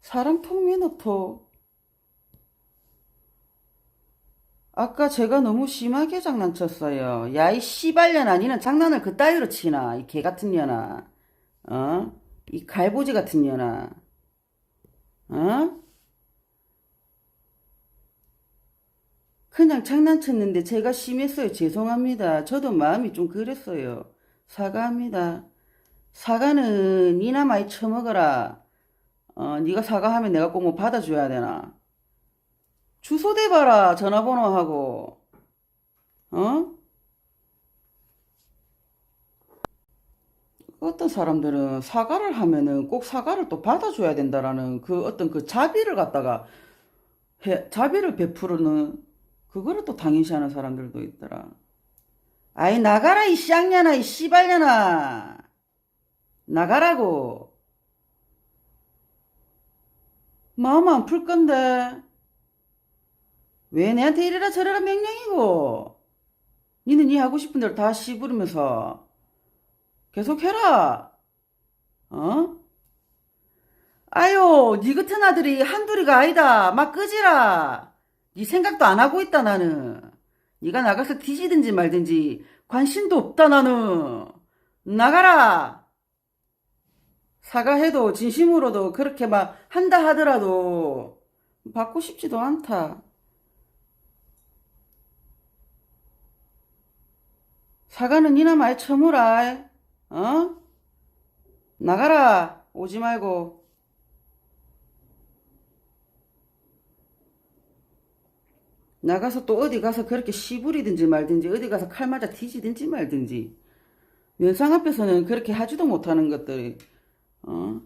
사랑통 면허토. 아까 제가 너무 심하게 장난쳤어요. 야, 이 씨발년아, 니는 장난을 그따위로 치나? 이 개 같은 년아. 어? 이 갈보지 같은 년아. 어? 그냥 장난쳤는데 제가 심했어요. 죄송합니다. 저도 마음이 좀 그랬어요. 사과합니다. 사과는 니나 많이 처먹어라. 어, 네가 사과하면 내가 꼭 뭐 받아줘야 되나? 주소 대봐라. 전화번호하고. 어? 어떤 사람들은 사과를 하면은 꼭 사과를 또 받아줘야 된다라는 그 어떤 그 자비를 갖다가 해- 자비를 베푸는 그거를 또 당연시하는 사람들도 있더라. 아이 나가라 이 쌍년아 이 씨발년아 나가라고 마음 안 풀 건데. 왜 내한테 이래라 저래라 명령이고? 니는 니 하고 싶은 대로 다 씨부르면서 계속 해라. 어? 아유 니 같은 아들이 한둘이가 아니다. 막 끄지라. 니 생각도 안 하고 있다 나는. 니가 나가서 뒤지든지 말든지 관심도 없다 나는. 나가라 사과해도 진심으로도 그렇게 막 한다 하더라도 받고 싶지도 않다. 사과는 많이 처무라. 어? 나가라. 오지 말고. 나가서 또 어디 가서 그렇게 씨부리든지 말든지 어디 가서 칼 맞아 뒤지든지 말든지. 면상 앞에서는 그렇게 하지도 못하는 것들이 어?